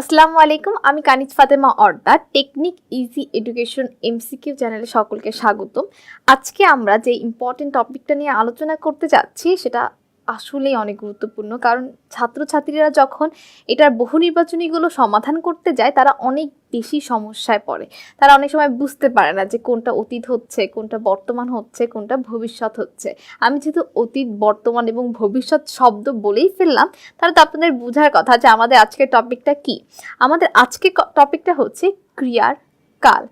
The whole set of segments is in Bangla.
আসসালামু আলাইকুম, আমি কানিজ ফাতেমা অর্দা, টেকনিক ইজি এডুকেশন এমসিকিউ চ্যানেলে সকলকে স্বাগতম। আজকে আমরা যে ইম্পর্টেন্ট টপিকটা নিয়ে আলোচনা করতে যাচ্ছি, সেটা আসলেই অনেক গুরুত্বপূর্ণ। কারণ ছাত্রছাত্রীরা যখন এটার বহু নির্বাচনীগুলো সমাধান করতে যায়, তারা অনেক বেশি সমস্যায় পড়ে। তারা অনেক সময় বুঝতে পারে না যে কোনটা অতীত হচ্ছে, কোনটা বর্তমান হচ্ছে, কোনটা ভবিষ্যৎ হচ্ছে। আমি যেহেতু অতীত, বর্তমান এবং ভবিষ্যৎ শব্দ বলেই ফেললাম, তাহলে তো আপনাদের বোঝার কথা যে আমাদের আজকের টপিকটা কি? আমাদের আজকে টপিকটা হচ্ছে ক্রিয়ার কাল।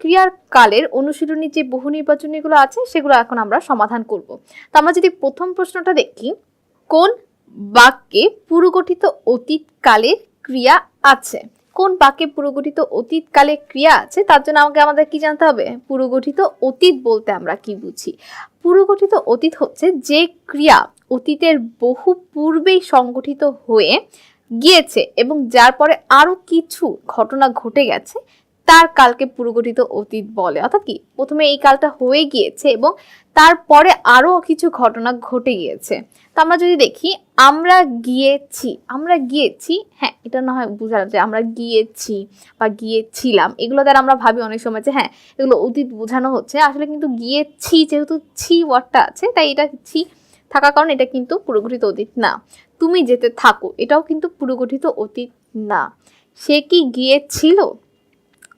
ক্রিয়ার কালের অনুশীলনী যে বহু নির্বাচনীগুলো আছে, সেগুলো এখন আমরা সমাধান করব। তো আমরা যদি প্রথম প্রশ্নটা দেখি কোন বাক্যে পুরুগঠিত অতীতকালের ক্রিয়া আছে? কোন বাক্যে পুরোগঠিত অতীতকালে ক্রিয়া আছে? তার জন্য আমাকে আমাদের কি জানতে হবে? পুরোগঠিত অতীত বলতে আমরা কি বুঝি? পুরোগঠিত অতীত হচ্ছে যে ক্রিয়া অতীতের বহু পূর্বেই সংগঠিত হয়ে গিয়েছে এবং যার পরে আরও কিছু ঘটনা ঘটে গেছে তার কালকে পুরোগঠিত অতীত বলে। অর্থাৎ কি? প্রথমে এই কালটা হয়ে গিয়েছে এবং তারপরে আরও কিছু ঘটনা ঘটে গিয়েছে। তো আমরা যদি দেখি, আমরা গিয়েছি আমরা গিয়েছি হ্যাঁ এটা না হয় বোঝা যায় আমরা গিয়েছি বা গিয়েছিলাম, এগুলো দ্বারা আমরা ভাবি অনেক সময় যে হ্যাঁ এগুলো অতীত বোঝানো হচ্ছে। আসলে কিন্তু গিয়েছি যেহেতু ছি ওয়ার্ডটা আছে, তাই এটা ছি থাকার কারণে এটা কিন্তু পুরোগঠিত অতীত না। তুমি যেতে থাকো, এটাও কিন্তু পুরোগঠিত অতীত না। সে কি গিয়েছিল?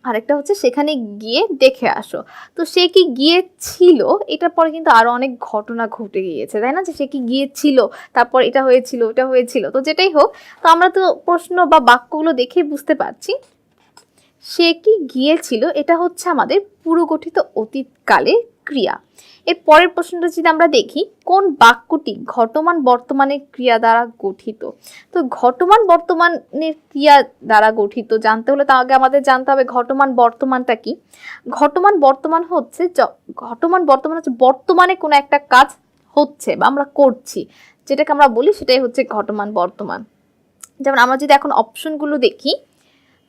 আরেকটা হচ্ছে সেখানে গিয়ে দেখে আসো। তো সে কি গিয়েছিল? এটার পরে কিন্তু আরও অনেক ঘটনা ঘটে গিয়েছে, তাই না? যে সে কি গিয়েছিল, তারপর এটা হয়েছিল, ওটা হয়েছিল। তো যেটাই হোক, তো আমরা তো প্রশ্ন বা বাক্যগুলো দেখে বুঝতে পারছি। সে কি গিয়েছিল? এটা হচ্ছে আমাদের পুরো গঠিত অতীতকালে ক্রিয়া। এর পরের প্রশ্নটা যদি আমরা দেখি, কোন বাক্যটি ঘটমান বর্তমানের ক্রিয়া দ্বারা গঠিত? তো ঘটমান বর্তমানের ক্রিয়া দ্বারা গঠিত জানতে হলে তার আগে আমাদের জানতে হবে ঘটমান বর্তমানটা কি। ঘটমান বর্তমান হচ্ছে ঘটমান বর্তমান হচ্ছে বর্তমানে কোনো একটা কাজ হচ্ছে বা আমরা করছি, যেটাকে আমরা বলি সেটাই হচ্ছে ঘটমান বর্তমান। যেমন আমরা যদি এখন অপশনগুলো দেখি,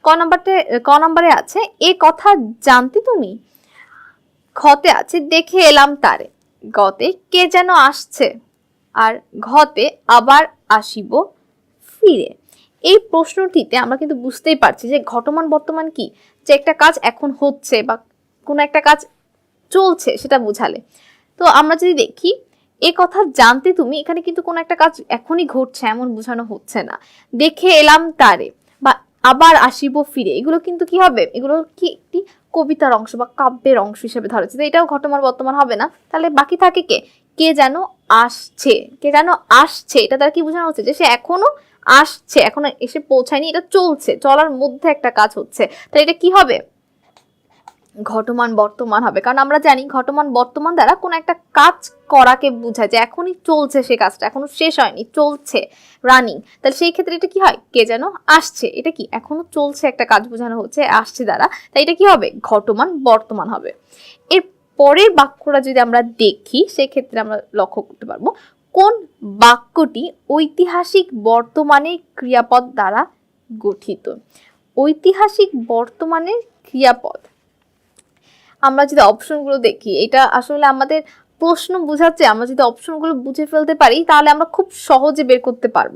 ক নাম্বারতে, ক নাম্বারে আছে, এ কথা জানতে তুমি খতে আছে দেখে এলাম তারে। গতে কে যেন আসছে, আর ঘতে আবার আসিব ফিরে। এই প্রশ্নটিতে আমরা কিন্তু বুঝতেই পারছি যে ঘটমান বর্তমান কি, যে একটা কাজ এখন হচ্ছে বা কোনো একটা কাজ চলছে সেটা বোঝালে। তো আমরা যদি দেখি, এ কথা জানতে তুমি এখানে কিন্তু কোনো একটা কাজ এখনই ঘটছে, এমন বোঝানো হচ্ছে না। দেখে এলাম তারে। আবার আসিব ফিরে। এগুলো কিন্তু কি হবে? এগুলো কি একটি কবিতার অংশ বা কাব্যের অংশ হিসেবে ধরা হচ্ছে। এটাও ঘটনার বর্তমান হবে না। তাহলে বাকি থাকে কে? কে যেন আসছে। কে যেন আসছে। এটা তারা কি বোঝানো হচ্ছে? যে সে এখনও আসছে। এখনও এসে পৌঁছায়নি। এটা চলছে। চলার মধ্যে একটা কাজ হচ্ছে। তাহলে এটা কি হবে? ঘটমান বর্তমান হবে। কারণ আমরা জানি ঘটমান বর্তমান দ্বারা কোনো একটা কাজ করাকে বোঝায় যে এখনই চলছে সে কাজটা, এখনও শেষ হয়নি, চলছে রানিং তাহলে সেই ক্ষেত্রে এটা কি হয়? কে যেন আসছে। এটা কি? এখনও চলছে একটা কাজ বোঝানো হচ্ছে, আসছে দ্বারা। তাই এটা কি হবে? ঘটমান বর্তমান হবে। এর পরের বাক্যটা যদি আমরা দেখি, সেক্ষেত্রে আমরা লক্ষ্য করতে পারব, কোন বাক্যটি ঐতিহাসিক বর্তমানের ক্রিয়াপদ দ্বারা গঠিত? ঐতিহাসিক বর্তমানের ক্রিয়াপদ। আমরা যদি অপশনগুলো দেখি, এটা আসলে আমাদের প্রশ্ন বোঝাচ্ছে, আমরা যদি অপশনগুলো বুঝে ফেলতে পারি, তাহলে আমরা খুব সহজে বের করতে পারব।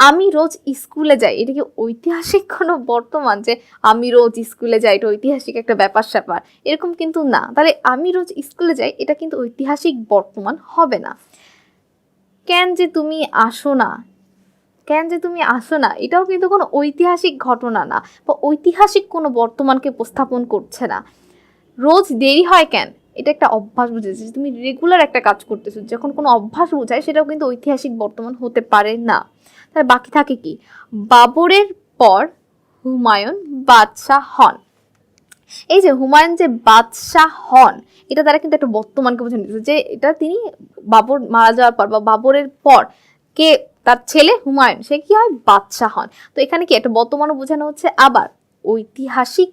আমি রোজ স্কুলে যাই, এটা কি ঐতিহাসিক কোনো বর্তমান যে আমি রোজ স্কুলে যাই, এটা ঐতিহাসিক একটা ব্যাপার স্যাপার? এরকম কিন্তু না। তাহলে আমি রোজ স্কুলে যাই, এটা কিন্তু ঐতিহাসিক বর্তমান হবে না। কেন যে তুমি আসো না? কেন যে তুমি আসো না? এটাও কিন্তু কোনো ঐতিহাসিক ঘটনা না। বা ঐতিহাসিক কোনো বর্তমানকে উপস্থাপন করছে না। রোজ দেরি হয় কেন? এটা একটা অভ্যাস বুঝেছে তুমি রেগুলার একটা কাজ করতেছো, যখন কোনো অভ্যাস বোঝায় সেটাও কিন্তু ঐতিহাসিক বর্তমান হতে পারে না। তার বাকি থাকে কি? বাবরের পর হুমায়ুন বাদশাহ হন। এই যে হুমায়ুন যে বাদশাহ হন, এটা দ্বারা কিন্তু একটা বর্তমানকে বোঝানো হয়েছে যে এটা তিনি বাবর মারা যাওয়ার পর বা বাবরের পর কে তার ছেলে হুমায়ুন, সে কি হয়? বাদশাহ হন। তো এখানে কি একটা বর্তমানও বোঝানো হচ্ছে, আবার ঐতিহাসিক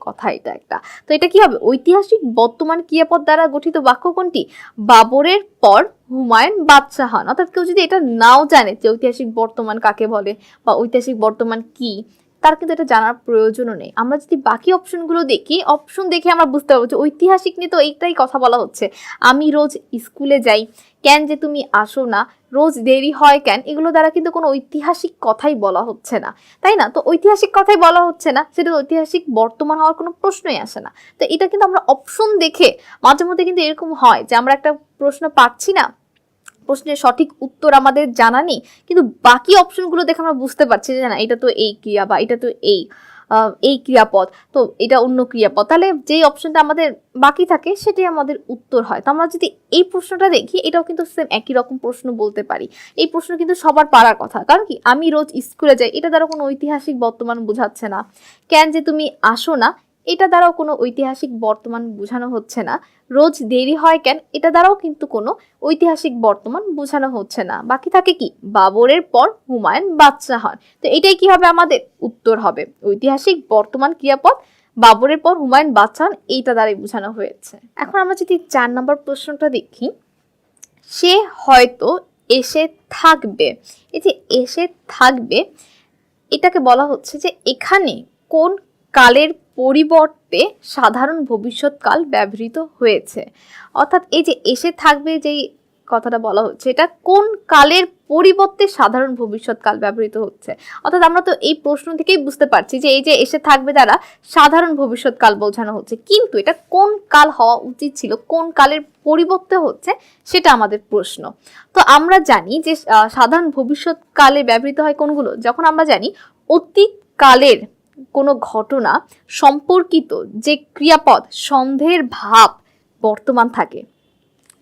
কথা এটা একটা। তো এটা কি হবে? ঐতিহাসিক বর্তমান ক্রিয়াপদ দ্বারা গঠিত বাক্য কোনটি? বাবরের পর হুমায়ুন বাদশাহ অর্থাৎ কেউ যদি এটা নাও জানে যে ঐতিহাসিক বর্তমান কাকে বলে বা ঐতিহাসিক বর্তমান কি তার কিন্তু এটা জানার প্রয়োজনও নেই। আমরা যদি বাকি অপশনগুলো দেখি, অপশন দেখে আমরা বুঝতে পারব যে ঐতিহাসিক নিয়ে তো এইটাই কথা বলা হচ্ছে। আমি রোজ স্কুলে যাই, কেন যে তুমি আসো না, রোজ দেরি হয় কেন, এগুলো দ্বারা কিন্তু কোনো ঐতিহাসিক কথাই বলা হচ্ছে না। তাই না? তো ঐতিহাসিক কথাই বলা হচ্ছে না, সেটা ঐতিহাসিক বর্তমান হওয়ার কোনো প্রশ্নই আসে না। তো এটা কিন্তু আমরা অপশন দেখে মাঝে মধ্যে কিন্তু এরকম হয় যে আমরা একটা প্রশ্ন পাচ্ছি না প্রশ্নের সঠিক উত্তর আমাদের জানা নেই, কিন্তু বাকি অপশনগুলো দেখে আমরা বুঝতে পারছি যে না, এটা তো এই ক্রিয়া বা এটা তো এই এই ক্রিয়াপদ, তো এটা অন্য ক্রিয়াপদ। তাহলে যেই অপশনটা আমাদের বাকি থাকে, সেটাই আমাদের উত্তর হয়। তো আমরা যদি এই প্রশ্নটা দেখি, এটাও কিন্তু সেম একই রকম প্রশ্ন বলতে পারি। এই প্রশ্ন কিন্তু সবার পারার কথা। কারণ কি? আমি রোজ স্কুলে যাই, এটা দ্বারা কোনো ঐতিহাসিক বর্তমান বোঝাচ্ছে না। কেন যে তুমি আসো না এটা দ্বারাও কোনো ঐতিহাসিক বর্তমান বোঝানো হচ্ছে না। রোজ দেরি হয় কেন? এটা দ্বারাও কিন্তু কোনো ঐতিহাসিক বর্তমান বোঝানো হচ্ছে না। বাকি থাকে কি? বাবরের পর হুমায়ুন বাদশা হন। তো এটাই কি হবে আমাদের? উত্তর হবে। ঐতিহাসিক বর্তমান ক্রিয়াপদ বাবরের পর হুমায়ুন বাদশা হন, এইটা দ্বারাই বোঝানো হয়েছে। এখন আমরা যদি চার নম্বর প্রশ্নটা দেখি, সে হয়তো এসে থাকবে। এই যে এসে থাকবে, এটাকে বলা হচ্ছে যে এখানে কোন কালের পরিবর্তে সাধারণ ভবিষ্যৎকাল ব্যবহৃত হয়েছে। অর্থাৎ এই যে এসে থাকবে যেই কথাটা বলা হচ্ছে, এটা কোন কালের পরিবর্তে সাধারণ ভবিষ্যৎকাল ব্যবহৃত হচ্ছে? অর্থাৎ আমরা তো এই প্রশ্ন থেকেই বুঝতে পারছি যে এই যে এসে থাকবে দ্বারা সাধারণ ভবিষ্যৎকাল বোঝানো হচ্ছে। কিন্তু এটা কোন কাল হওয়া উচিত ছিল, কোন কালের পরিবর্তে হচ্ছে, সেটা আমাদের প্রশ্ন। তো আমরা জানি যে সাধারণ ভবিষ্যৎকালে ব্যবহৃত হয় কোনগুলো? যখন আমরা জানি অতীত কালের কোনো ঘটনা সম্পর্কিত যে ক্রিয়াপদ, সন্দেহের ভাব বর্তমান থাকে।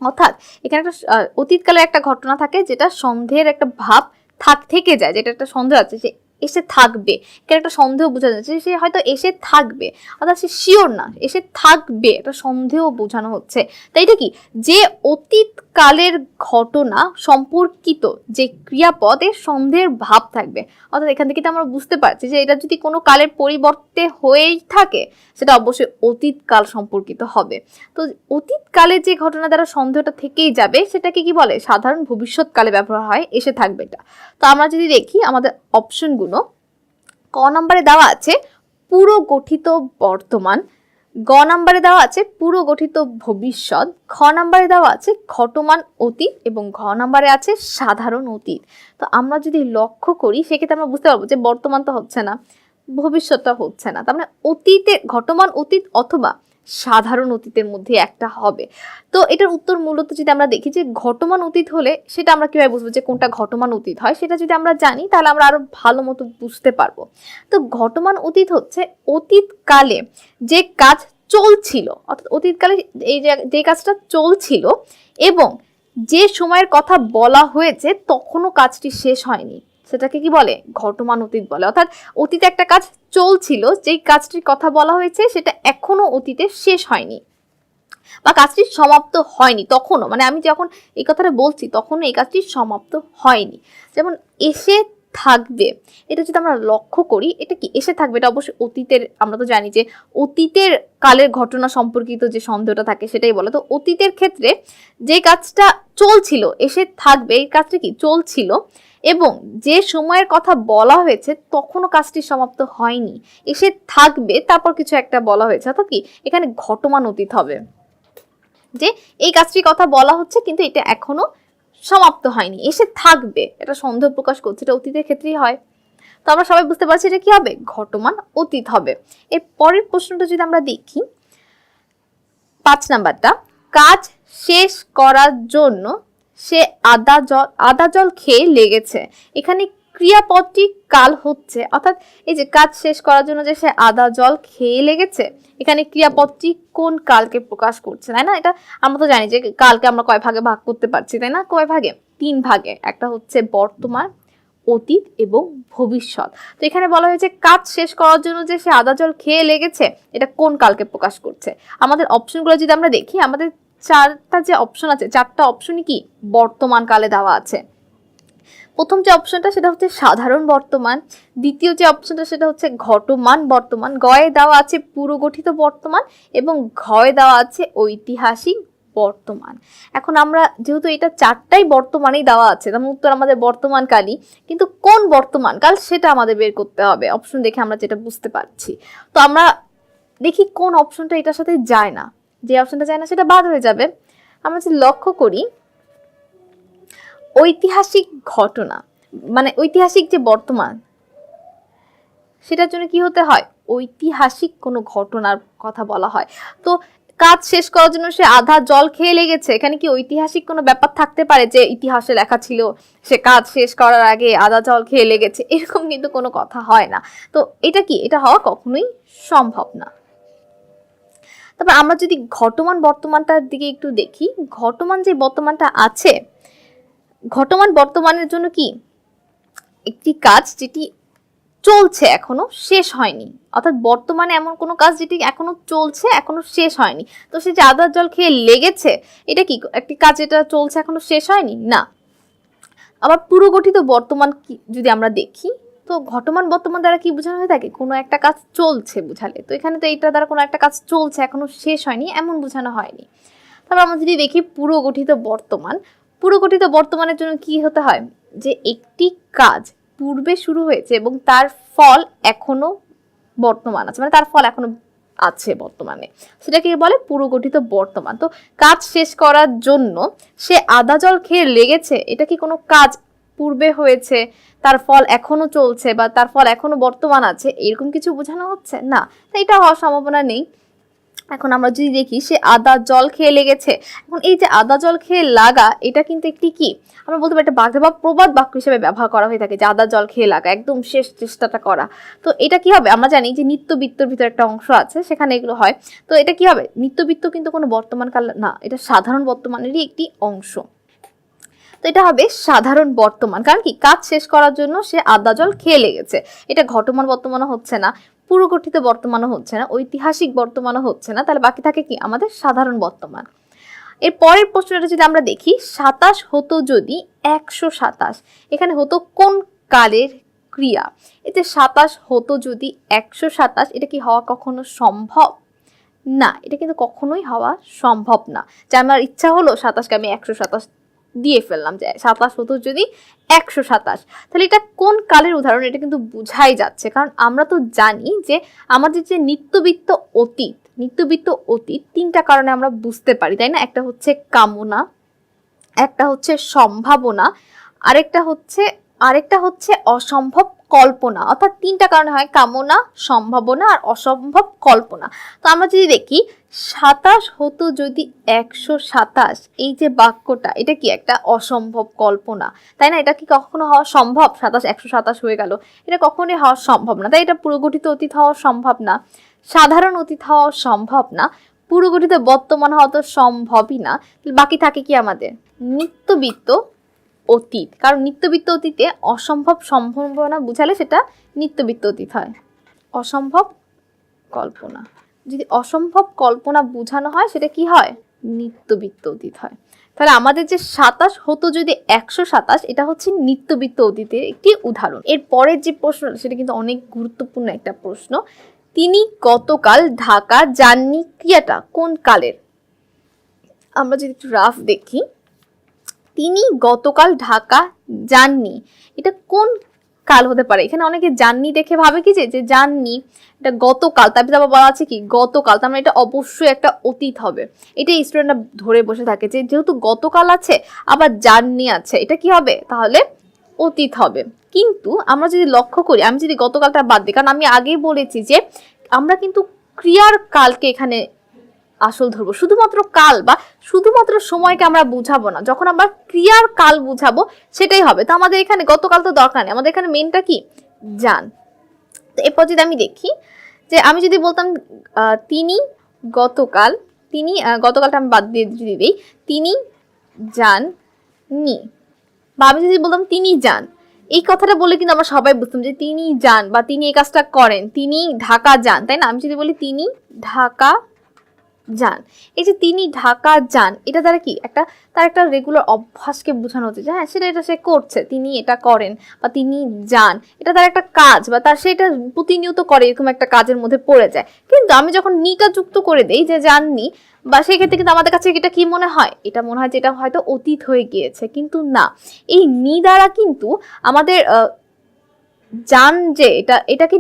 অর্থাৎ এখানে একটা অতীতকালের একটা ঘটনা থাকে যেটা সন্দেহের একটা ভাব থাক, থেকে যায়, যেটা একটা সন্দেহ আছে যে এসে থাকবে। এখানে একটা সন্দেহ বোঝা যাচ্ছে যে সে হয়তো এসে থাকবে, অর্থাৎ সে শিওর না, এসে থাকবে, একটা সন্দেহ বোঝানো হচ্ছে। তাই এটা কি? যে অতীতকালের ঘটনা সম্পর্কিত যে ক্রিয়াপদের সন্দেহের ভাব থাকবে। অর্থাৎ এখান থেকে তো আমরা বুঝতে পারছি যে এটা যদি কোনো কালের পরিবর্তে হয়েই থাকে, সেটা অবশ্যই অতীতকাল সম্পর্কিত হবে। তো অতীতকালে যে ঘটনা দ্বারা সন্দেহটা থেকেই যাবে, সেটাকে কি বলে? সাধারণ ভবিষ্যৎকালে ব্যবহার হয়, এসে থাকবে এটা। তো আমরা যদি দেখি, আমাদের অপশনগুলো ক নম্বরে দেওয়া আছে, পুরো গঠিত বর্তমান। গ নম্বরে দেওয়া আছে, পুরো গঠিত ভবিষ্যৎ। খ নম্বরে দেওয়া আছে, ঘটমান অতীত এবং ঘ নম্বরে আছে, সাধারণ অতীত। তো আমরা যদি লক্ষ্য করি, সেক্ষেত্রে আমরা বুঝতে পারব যে বর্তমান তো হচ্ছে না ভবিষ্যৎটা হচ্ছে না। তার মানে অতীতে, ঘটমান অতীত অথবা সাধারণ অতীতের মধ্যে একটা হবে। তো এটার উত্তর মূলত যদি আমরা দেখি যে ঘটমান অতীত হলে সেটা আমরা কীভাবে বুঝব যে কোনটা ঘটমান অতীত হয়, সেটা যদি আমরা জানি তাহলে আমরা আরও ভালো মতো বুঝতে পারব। তো ঘটমান অতীত হচ্ছে অতীতকালে যে কাজ চলছিল, অর্থাৎ অতীতকালে এই যে কাজটা চলছিল এবং যে সময়ের কথা বলা হয়েছে তখনও কাজটি শেষ হয়নি। সেটাকে কি বলে? ঘটমান অতীত বলে। অর্থাৎ অতীতে একটা কাজ চলছিল, যেই কাজটির কথা বলা হয়েছে সেটা এখনও অতীতে শেষ হয়নি বা কাজটি সমাপ্ত হয়নি তখনও। মানে আমি যখন এই কথাটা বলছি তখনও এই কাজটি সমাপ্ত হয়নি। যেমন এসে থাকবে, এটা যদি আমরা লক্ষ্য করি, এটা কি? এসে থাকবে, এটা অবশ্যই অতীতের, আমরা তো জানি যে অতীতের কালের ঘটনা সম্পর্কিত যে সন্দেহটা থাকে সেটাই বলে। তো অতীতের ক্ষেত্রে যে কাজটা চলছিল, এসে থাকবে, এই কাজটা কি? চলছিল। এবং যে সময়ের কথা বলা হয়েছে তখনও কাজটি সমাপ্ত হয়নি। এসে থাকবে, তারপর কিছু একটা বলা হয়েছে। অর্থাৎ কি? এখানে ঘটমান অতীত হবে। যে এই কাজটির কথা বলা হচ্ছে কিন্তু এটা এখনও সমাপ্ত হয়নি। এসে থাকবে। এটা সন্দেহ প্রকাশ করছে। এটা অতীতের ক্ষেত্রেই হয়। তো আমরা সবাই বুঝতে পারছি এটা কি হবে? ঘটমান অতীত হবে। এর পরের প্রশ্নটা যদি আমরা দেখি, পাঁচ নাম্বারটা, কাজ শেষ করার জন্য সে আদা জল আদা জল খেয়ে লেগেছে। এখানে ক্রিয়াপদটি কাল হচ্ছে। অর্থাৎ এই যে কাজ শেষ করার জন্য যে সে আদা জল খেয়ে লেগেছে, এখানে ক্রিয়াপদটি কোন কালকে প্রকাশ করছে, তাই না? এটা আমরা তো জানি যে কালকে আমরা কয় ভাগে ভাগ করতে পারছি, তাই না? কয় ভাগে? তিন ভাগে। একটা হচ্ছে বর্তমান, অতীত এবং ভবিষ্যৎ। তো এখানে বলা হয়েছে কাজ শেষ করার জন্য যে সে আদা জল খেয়ে লেগেছে, এটা কোন কালকে প্রকাশ করছে? আমাদের অপশনগুলো যদি আমরা দেখি, আমাদের চারটা যে অপশন আছে, চারটা অপশনই কি? বর্তমান কালে দেওয়া আছে। প্রথম যে অপশনটা সেটা হচ্ছে সাধারণ বর্তমান। দ্বিতীয় যে অপশনটা সেটা হচ্ছে ঘটমান বর্তমান। গয়ে দেওয়া আছে পুরো গঠিত বর্তমান এবং ঘয়ে দেওয়া আছে ঐতিহাসিক বর্তমান। এখন আমরা যেহেতু এটা চারটাই বর্তমানেই দেওয়া আছে, তার উত্তর আমাদের বর্তমান কালই, কিন্তু কোন বর্তমান কাল সেটা আমাদের বের করতে হবে অপশন দেখে আমরা যেটা বুঝতে পারছি। তো আমরা দেখি কোন অপশনটা এটার সাথে যায় না। যে অপশনটা যায় না, সেটা বাদ হয়ে যাবে। আমরা যদি লক্ষ্য করি, ঐতিহাসিক ঘটনা মানে ঐতিহাসিক যে বর্তমান, সেটার জন্য কি হতে হয়? ঐতিহাসিক কোনো ঘটনার কথা বলা হয়। তো কাজ শেষ করার জন্য সে আধা জল খেয়ে লেগেছে। এখানে কি ঐতিহাসিক কোনো ব্যাপার থাকতে পারে যে ইতিহাসে লেখা ছিল, সে কাজ শেষ করার আগে আধা জল খেয়ে লেগেছে? এরকম কিন্তু কোনো কথা হয় না। তো এটা কি? এটা হওয়া কখনোই সম্ভব না। তারপর আমরা যদি ঘটমান বর্তমানটার দিকে একটু দেখি, ঘটমান যে বর্তমানটা আছে, ঘটমান বর্তমানের জন্য কি একটি কাজ যেটি চলছে এখনও শেষ হয়নি। অর্থাৎ বর্তমানে এমন কোনো কাজ যেটি এখনও চলছে, এখনও শেষ হয়নি। তো সে যে আদার জল খেয়ে লেগেছে, এটা কি একটি কাজ যেটা চলছে এখনও শেষ হয়নি? না। আবার পুরো গঠিত বর্তমান কি যদি আমরা দেখি তো ঘটমান বর্তমান দ্বারা কি বোঝানো হয়ে থাকে? কোনো একটা কাজ চলছে বোঝালে। তো এখানে তো এইটা দ্বারা কোনো একটা কাজ চলছে এখনও শেষ হয়নি, এমন বোঝানো হয়নি। তারপর আমরা যদি দেখি পুরো গঠিত বর্তমান, পুরোগঠিত বর্তমানের জন্য কি হতে হয়? যে একটি কাজ পূর্বে শুরু হয়েছে এবং তার ফল এখনও বর্তমান আছে মানে তার ফল এখনও আছে বর্তমানে। সেটাকে বলে পুরোগঠিত বর্তমান। তো কাজ শেষ করার জন্য সে আদা জল খেয়ে লেগেছে, এটা কি কোনো কাজ পূর্বে হয়েছে, তার ফল এখনও চলছে বা তার ফল এখনও বর্তমান আছে, এরকম কিছু বোঝানো হচ্ছে? না। এটা হওয়ার সম্ভাবনা নেই। এখন আমরা যদি দেখি, সে আদা জল খেয়ে লেগেছে। এখন এই যে আদা জল খেয়ে লাগা, এটা কিন্তু একটি কি? আমরা বলতে পারি একটা বাক্য বা প্রবাদ বাক্য হিসেবে ব্যবহার করা হয়ে থাকে, যে আদা জল খেয়ে লাগা, একদম শেষ চেষ্টাটা করা। তো এটা কি হবে? আমরা জানি যে নিত্যবিত্তর ভিতরে একটা অংশ আছে, সেখানে এগুলো হয়। তো এটা কি হবে? নিত্যবিত্ত কিন্তু কোনো বর্তমান কাল না, এটা সাধারণ বর্তমানেরই একটি অংশ। তো এটা হবে সাধারণ বর্তমান। কারণ কি? কাজ শেষ করার জন্য সে আদা জল খেয়ে লেগেছে। এটা ঘটমান বর্তমানও হচ্ছে না, পুরোগঠিত বর্তমানও হচ্ছে না, ঐতিহাসিক বর্তমানও হচ্ছে না। তাহলে বাকি থাকে কি? আমাদের সাধারণ বর্তমান। এর পরের প্রশ্নটা যদি আমরা দেখি, সাতাশ হতো যদি একশো সাতাশ। এখানে হতো কোন কালের ক্রিয়া? এতে সাতাশ হতো যদি একশো সাতাশ, এটা কি হওয়া কখনো সম্ভব? না, এটা কিন্তু কখনোই হওয়া সম্ভব না। যে আমার ইচ্ছা হলো সাতাশকে আমি একশো সাতাশ দিয়ে ফেললাম যে সাতাশ হতো যদি একশো সাতাশ। তাহলে এটা কোন কালের উদাহরণ? এটা কিন্তু বুঝাই যাচ্ছে। কারণ আমরা তো জানি যে আমাদের যে নিত্যবিত্ত অতীত নিত্যবিত্ত অতীত তিনটা কারণে আমরা বুঝতে পারি, তাই না? একটা হচ্ছে কামনা, একটা হচ্ছে সম্ভাবনা, আরেকটা হচ্ছে আরেকটা হচ্ছে অসম্ভব কল্পনা, অর্থাৎ তিনটা কারণে হয়, কামনা, সম্ভাবনা আর অসম্ভব কল্পনা। তো আমরা যদি দেখি, সাতাশ হতো যদি একশো সাতাশ, এই যে বাক্যটা, এটা কি একটা অসম্ভব কল্পনা? তাই না? এটা কি কখনো হওয়া সম্ভব? সাতাশ, একশো সাতাশ হয়ে গেল। এটা কখনোই হওয়া সম্ভব না। তাই এটা পুরোগঠিত অতীত হওয়া সম্ভব না। সাধারণ অতীত হওয়া সম্ভব না। পুরোগঠিত বর্তমান হওয়া তো সম্ভবই না। বাকি থাকে কি আমাদের? নিত্যবিত্ত অতীত। কারণ নিত্যবিত্ত অতীতে অসম্ভব সম্ভাবনা বুঝালে সেটা নিত্যবিত্ত অতীত হয়। অসম্ভব কল্পনা। যদি অসম্ভব কল্পনা বোঝানো হয়, সেটা কি হয়? নিত্যবিত্ত অতীত হয়। তাহলে আমাদের যে সাতাশ হতো যদি একশো সাতাশ, এটা হচ্ছে নিত্যবিত্ত অতীতের একটি উদাহরণ। এর পরের যে প্রশ্ন, সেটা কিন্তু অনেক গুরুত্বপূর্ণ একটা প্রশ্ন। তিনি গতকাল ঢাকা যাননি? ক্রিয়াটা কোন কালের? আমরা যদি একটু রাফ দেখি। তিনি গতকাল ঢাকা যাননি। এটা কোন কাল হতে পারে? এখানে অনেকে যাননি দেখে ভাবে কি যে যাননি, এটা গতকাল। তারপরে আবার বলা আছে কি, গতকাল। তার মানে এটা অবশ্যই একটা অতীত হবে। এটা স্টুডেন্টরা ধরে বসে থাকে যে, যেহেতু গতকাল আছে, আবার যাননি আছে, এটা কি হবে? তাহলে অতীত হবে। কিন্তু আমরা যদি লক্ষ্য করি, আমি যদি গতকালটা বাদ দিই, কারণ আমি আগেই বলেছি যে, আমরা কিন্তু ক্রিয়ার কালকে এখানে আসল ধরবো। শুধুমাত্র কাল বা শুধুমাত্র সময়কে আমরা বুঝাবো না। যখন আমরা ক্রিয়ার কাল বুঝাবো, সেটাই হবে। তো আমাদের এখানে গতকাল তো দরকার নেই। আমাদের এখানে মেনটা কি? যান তো এরপর যদি আমি দেখি যে আমি যদি বলতাম তিনি গতকাল, তিনি গতকালটা আমি বাদ দিয়ে যদি দিই, তিনি যান নি বা আমি যদি বলতাম, তিনি যান এই কথাটা বলে কিন্তু আমরা সবাই বুঝতাম যে তিনি যান বা তিনি এই কাজটা করেন। তিনি ঢাকা যান, তাই না? আমি যদি বলি, তিনি ঢাকা যান। এই যে তিনি ঢাকা যান, এটা দ্বারা কি? একটা, তার একটা রেগুলার অভ্যাসকে বোঝানো হচ্ছে যে হ্যাঁ সেটা, এটা সে করছে, তিনি এটা করেন বা তিনি যান। এটা তার একটা কাজ বা তার সেটা প্রতিনিয়ত করে, এরকম একটা কাজের মধ্যে পড়ে যায়। কিন্তু আমি যখন নিটা যুক্ত করে দেই যে যাননি, বা সেই ক্ষেত্রে কিন্তু আমাদের কাছে এটা কি মনে হয়? এটা মনে হয় যে এটা হয়তো অতীত হয়ে গিয়েছে, কিন্তু না। এই নি দ্বারা কিন্তু আমাদের যান যে, এটা, এটাকে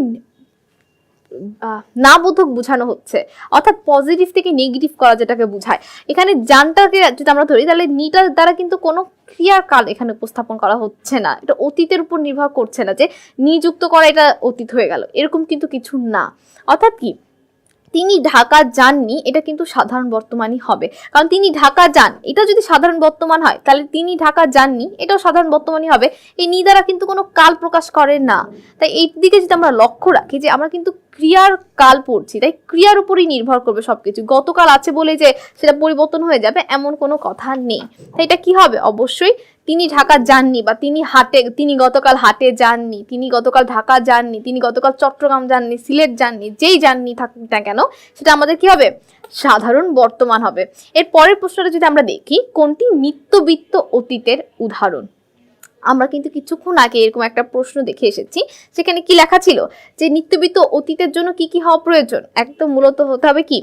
না বোধক বোঝানো হচ্ছে। অর্থাৎ পজিটিভ থেকে নেগেটিভ করা যেটাকে বোঝায়। এখানে যানটাকে যদি আমরা ধরি, তাহলে নিটার দ্বারা কিন্তু কোনো ক্রিয়ার কাল এখানে উপস্থাপন করা হচ্ছে না। এটা অতীতের উপর নির্ভর করছে না যে নিযুক্ত করা এটা অতীত হয়ে গেল। এরকম কিন্তু কিছু না। অর্থাৎ কি? তিনি ঢাকা যাননি, এটা কিন্তু সাধারণ বর্তমানই হবে। কারণ তিনি ঢাকা যান, এটা যদি সাধারণ বর্তমান হয়, তাহলে তিনি ঢাকা যাননি, এটাও সাধারণ বর্তমানই হবে। এই নি দ্বারা কিন্তু কোনো কাল প্রকাশ করে না। তাই এই দিকে যদি আমরা লক্ষ্য রাখি যে আমরা কিন্তু ক্রিয়ার কাল পড়ছি, তাই ক্রিয়ার উপরই নির্ভর করবে সবকিছু। গতকাল আছে বলে যে সেটা পরিবর্তন হয়ে যাবে, এমন কোনো কথা নেই। তাই এটা কি হবে? অবশ্যই তিনি ঢাকা যাননি বা তিনি হাটে, তিনি গতকাল হাটে যাননি, তিনি গতকাল ঢাকা যাননি, তিনি গতকাল চট্টগ্রাম যাননি, সিলেট যাননি, যেই যাননি থাকুক না কেন, সেটা আমাদের কি হবে? সাধারণ বর্তমান হবে। এর পরের প্রশ্নটা যদি আমরা দেখি, কোনটি নিত্যবিত্ত অতীতের উদাহরণ? আমরা কিন্তু কিছুক্ষণ আগে এরকম একটা প্রশ্ন দেখে এসেছি, সেখানে কি লেখা ছিল? যে নিত্যবিত্ত অতীতের জন্য কি কি হওয়া প্রয়োজন? একদম মূলত হতে হবে কি?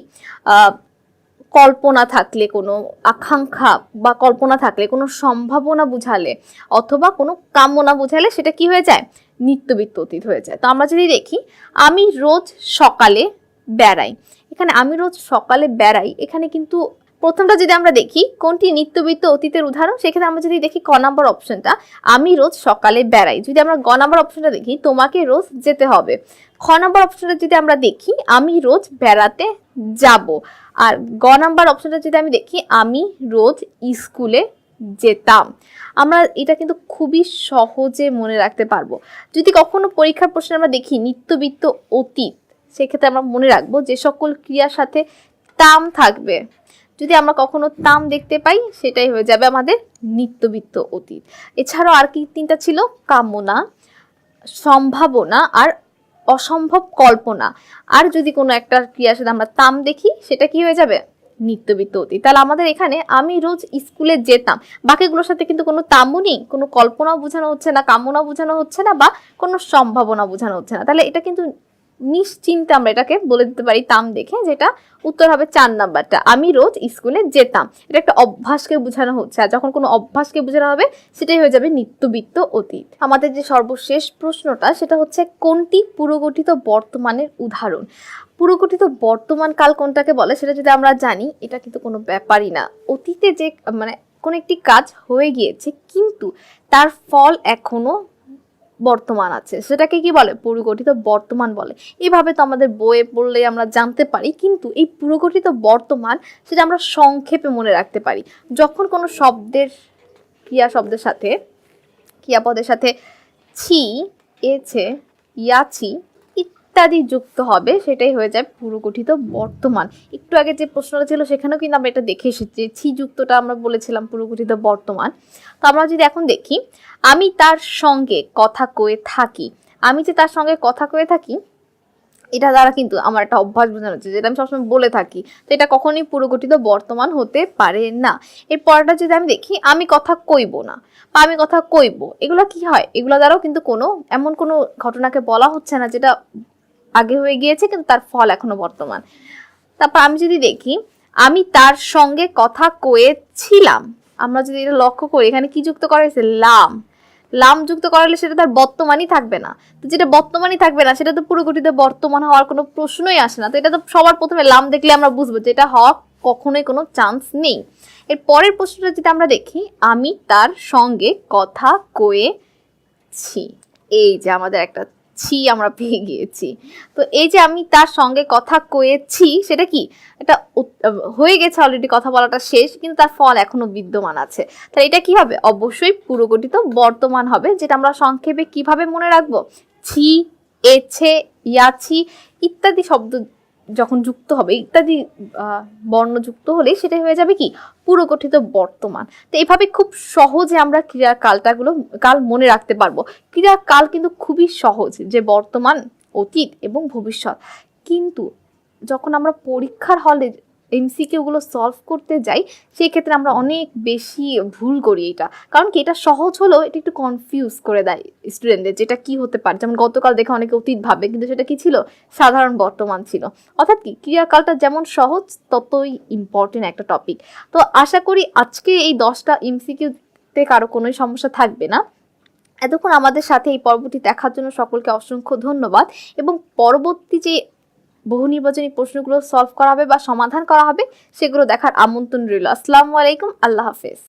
কল্পনা থাকলে কোনো আকাঙ্ক্ষা বা কল্পনা থাকলে, কোনো সম্ভাবনা বুঝালে অথবা কোনো কামনা বুঝালে সেটা কি হয়ে যায়? নিত্যবিত্ত অতীত হয়ে যায়। তো আমরা যদি দেখি, আমি রোজ সকালে বেড়াই। এখানে আমি রোজ সকালে বেড়াই, এখানে কিন্তু প্রথমটা যদি আমরা দেখি, কোনটি নিত্যবিত্ত অতীতের উদাহরণ? সেক্ষেত্রে আমরা যদি দেখি ক নাম্বার অপশনটা আমি রোজ সকালে বেড়াই। যদি আমরা গ নাম্বার অপশনটা দেখি, তোমাকে রোজ যেতে হবে। খ নাম্বার অপশনটা যদি আমরা দেখি, আমি রোজ বেড়াতে যাব। আর গ নাম্বার অপশনটা যদি আমি দেখি, আমি রোজ স্কুলে যেতাম। আমরা এটা কিন্তু খুবই সহজে মনে রাখতে পারব। যদি কখনো পরীক্ষার প্রশ্নে আমরা দেখি নিত্যবিত্ত অতীত, সেক্ষেত্রে আমরা মনে রাখব যে সকল ক্রিয়ার সাথে তাম থাকবে। যদি আমরা কখনো তাম দেখতে পাই, সেটাই হয়ে যাবে আমাদের নিত্যবিত্ত অতীত। এছাড়াও আর কি তিনটা ছিল? কামনা, সম্ভাবনা আর অসম্ভব কল্পনা। আর যদি কোনো একটা ক্রিয়ার সাথে আমরা তাম দেখি, সেটা কি হয়ে যাবে? নিত্যবিত্ত অতীত। তাহলে আমাদের এখানে আমি রোজ স্কুলে যেতাম। বাকিগুলোর সাথে কিন্তু কোনো তামও নেই, কোনো কল্পনাও বোঝানো হচ্ছে না কামনা বোঝানো হচ্ছে না বা কোনো সম্ভাবনা বোঝানো হচ্ছে না। তাহলে এটা কিন্তু নিশ্চিন্তে আমরা এটাকে বলে দিতে পারি তাম দেখে, যেটা উত্তর হবে চার নাম্বারটা। আমি রোজ স্কুলে যেতাম। এটা একটা অভ্যাসকে বোঝানো হচ্ছে, আর যখন কোনো অভ্যাসকে বোঝানো হবে, সেটাই হয়ে যাবে নিত্যবিত্ত অতীত। আমাদের যে সর্বশেষ প্রশ্নটা, সেটা হচ্ছে কোনটি পুরগঠিত বর্তমানের উদাহরণ? পুরগঠিত বর্তমান কাল কোনটাকে বলে, সেটা যদি আমরা জানি, এটা কিন্তু কোনো ব্যাপারই না। অতীতে যে মানে কোনো একটি কাজ হয়ে গিয়েছে, কিন্তু তার ফল এখনও বর্তমান আছে। সেটাকে কি বলে? পুরগঠিত বর্তমান বলে। এইভাবে তো আমাদের বইয়ে পড়লে আমরা জানতে পারি, কিন্তু এই পুরগঠিত বর্তমান সেটা আমরা সংক্ষেপে মনে রাখতে পারি। যখন কোনো শব্দের ক্রিয়া শব্দের সাথে, ক্রিয়াপদের সাথে ছি এছে ইয়াছি ইত্যাদি যুক্ত হবে, সেটাই হয়ে যায় পুরগঠিত বর্তমান। একটু আগে যে প্রশ্নটা ছিল, সেখানেও কিন্তু আমরা এটা দেখে এসেছি, ছি যুক্তটা আমরা বলেছিলাম পুরগঠিত বর্তমান। তো আমরা যদি এখন দেখি, আমি তার সঙ্গে কথা কয়ে থাকি। আমি যে তার সঙ্গে কথা কয়ে থাকি, এটা দ্বারা কিন্তু আমার একটা অভ্যাস বোঝানো হচ্ছে, যেটা আমি সবসময় বলে থাকি, তো এটা কখনোই পুরগঠিত বর্তমান হতে পারে না। এর পরটা যদি আমি দেখি, আমি কথা কইব না, বা আমি কথা কইব, এগুলো কি হয়? এগুলো দ্বারাও কিন্তু কোনো, এমন কোনো ঘটনাকে বলা হচ্ছে না, যেটা আগে হয়ে গিয়েছে, কিন্তু তার ফল এখনও বর্তমান। তারপর আমি যদি দেখি, আমি তার সঙ্গে কথা কয়েছিলাম। আমরা যদি এটা লক্ষ্য করি, এখানে কি যুক্ত করা হয়েছে? লাম। লাম যুক্ত করালে সেটা তার বর্তমানই থাকবে না। তো যেটা বর্তমানই থাকবে না, সেটা তো পুরো গঠিত বর্তমান হওয়ার কোনো প্রশ্নই আসে না। তো এটা তো সবার প্রথমে লাম দেখলে আমরা বুঝব যে এটা হওয়া কখনোই কোনো চান্স নেই। এর পরের প্রশ্নটা যদি আমরা দেখি, আমি তার সঙ্গে কথা কয়েছি। এই যে আমাদের একটা ছি আমরা পেয়ে গিয়েছি। তো এই যে আমি তার সঙ্গে কথা কয়েছি, সেটা কি? এটা হয়ে গেছে অলরেডি কথা বলাটা শেষ, কিন্তু তার ফল এখনও বিদ্যমান আছে। তাহলে এটা কি হবে অবশ্যই পুরোগঠিত বর্তমান হবে, যেটা আমরা সংক্ষেপে কীভাবে মনে রাখব? ছি এছে ইয়াছি ইত্যাদি শব্দ যখন যুক্ত হবে, ইত্যাদি বর্ণযুক্ত বর্ণ যুক্ত হলে সেটা হয়ে যাবে কি? পুরগঠিত বর্তমান। তো এভাবে খুব সহজে আমরা ক্রিয়া কালটাগুলো কাল মনে রাখতে পারব। ক্রিয়া কাল কিন্তু খুবই সহজ, যে বর্তমান, অতীত এবং ভবিষ্যৎ। কিন্তু যখন আমরা পরীক্ষার হলে এমসিকিউগুলো সলভ করতে যাই, সেই ক্ষেত্রে আমরা অনেক বেশি ভুল করি এটা। কারণ কি এটা সহজ হলেও এটা একটু কনফিউজ করে দেয় স্টুডেন্টদের যেটা কি হতে পারে। যেমন গতকাল দেখে অনেকে অতীত ভাবে কিন্তু সেটা কি ছিল? সাধারণ বর্তমান ছিল। অর্থাৎ কি? ক্রিয়াকালটা যেমন সহজ, ততই ইম্পর্টেন্ট একটা টপিক তো আশা করি আজকে এই দশটা এমসিকিউতে কারও কোনো সমস্যা থাকবে না। এতক্ষণ আমাদের সাথে এই পর্বটি দেখার জন্য সকলকে অসংখ্য ধন্যবাদ। এবং পরবর্তী যে বহু নির্বাচনী প্রশ্নগুলো সলভ করা হবে বা সমাধান করা হবে, সেগুলো দেখার আমন্ত্রণ রইল। আসসালামু আলাইকুম, আল্লাহ হাফেজ।